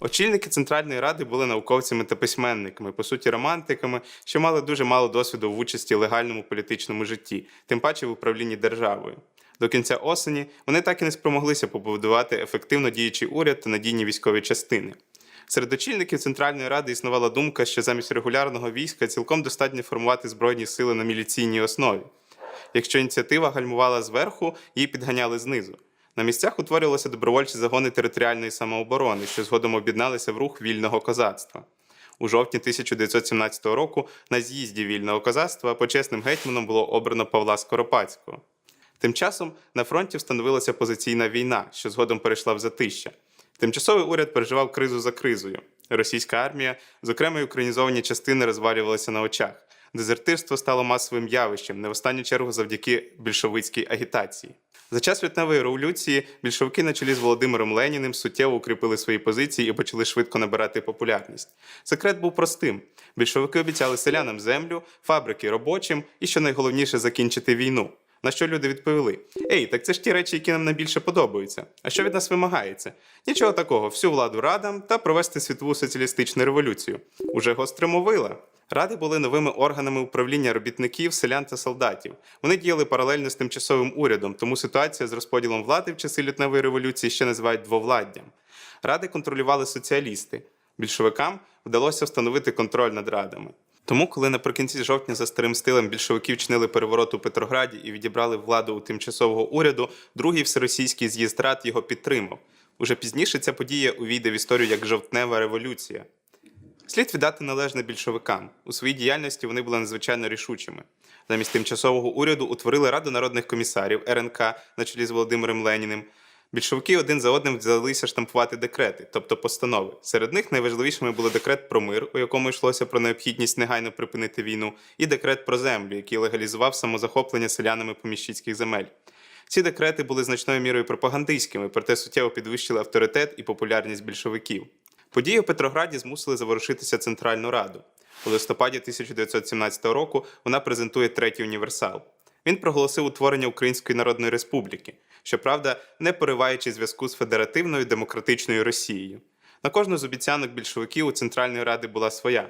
Очільники Центральної ради були науковцями та письменниками, по суті, романтиками, що мали дуже мало досвіду в участі в легальному політичному житті, тим паче в управлінні державою. До кінця осені вони так і не спромоглися побудувати ефективно діючий уряд та надійні військові частини. Серед очільників Центральної ради існувала думка, що замість регулярного війська цілком достатньо формувати збройні сили на міліційній основі. Якщо ініціатива гальмувала зверху, її підганяли знизу. На місцях утворювалися добровольчі загони територіальної самооборони, що згодом об'єдналися в рух вільного козацтва. У жовтні 1917 року на з'їзді вільного козацтва почесним гетьманом було обрано Павла Скоропадського. Тим часом на фронті встановилася позиційна війна, що згодом перейшла в затища. Тимчасовий уряд переживав кризу за кризою. Російська армія, зокрема й українізовані частини, розвалювалися на очах. Дезертирство стало масовим явищем, не в останню чергу завдяки більшовицькій агітації. За час лютневої революції більшовики на чолі з Володимиром Леніним суттєво укріпили свої позиції і почали швидко набирати популярність. Секрет був простим: більшовики обіцяли селянам землю, фабрики робочим і, що найголовніше, закінчити війну. На що люди відповіли: Ей, так це ж ті речі, які нам найбільше подобаються. А що від нас вимагається? Нічого такого, всю владу радам та провести світову соціалістичну революцію. Уже гостримо вила. Ради були новими органами управління робітників, селян та солдатів. Вони діяли паралельно з тимчасовим урядом, тому ситуація з розподілом влади в часи лютневої революції ще називають двовладдям. Ради контролювали соціалісти. Більшовикам вдалося встановити контроль над радами. Тому, коли наприкінці жовтня за старим стилем більшовики вчинили переворот у Петрограді і відібрали владу у тимчасового уряду, другий всеросійський з'їзд рад його підтримав. Уже пізніше ця подія увійде в історію як жовтнева революція. Слід віддати належне більшовикам. У своїй діяльності вони були надзвичайно рішучими. Замість тимчасового уряду утворили Раду народних комісарів РНК на чолі з Володимиром Леніним. Більшовики один за одним взялися штампувати декрети, тобто постанови. Серед них найважливішими були декрет про мир, у якому йшлося про необхідність негайно припинити війну, і декрет про землю, який легалізував самозахоплення селянами поміщицьких земель. Ці декрети були значною мірою пропагандистськими, проте суттєво підвищили авторитет і популярність більшовиків. Події у Петрограді змусили заворушитися Центральну Раду. У листопаді 1917 року вона презентує третій універсал. Він проголосив утворення Української Народної Республіки, щоправда, не пориваючи зв'язку з федеративною демократичною Росією. На кожну з обіцянок більшовиків у Центральної Ради була своя.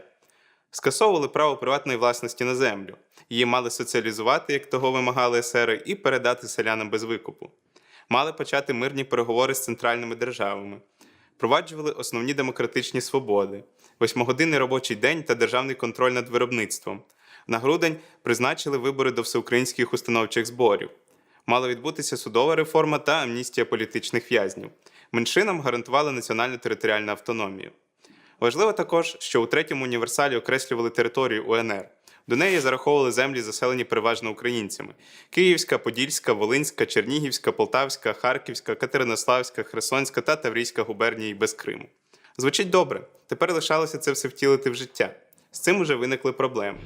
Скасовували право приватної власності на землю. Її мали соціалізувати, як того вимагали есери, і передати селянам без викупу. Мали почати мирні переговори з центральними державами. Впроваджували основні демократичні свободи, восьмогодинний робочий день та державний контроль над виробництвом. На грудень призначили вибори до всеукраїнських установчих зборів. Мала відбутися судова реформа та амністія політичних в'язнів. Меншинам гарантували національну територіальну автономію. Важливо також, що у третьому універсалі окреслювали територію УНР. До неї зараховували землі, заселені переважно українцями: Київська, Подільська, Волинська, Чернігівська, Полтавська, Харківська, Катеринославська, Херсонська та Таврійська губернії без Криму. Звучить добре. Тепер лишалося це все втілити в життя. З цим уже виникли проблеми.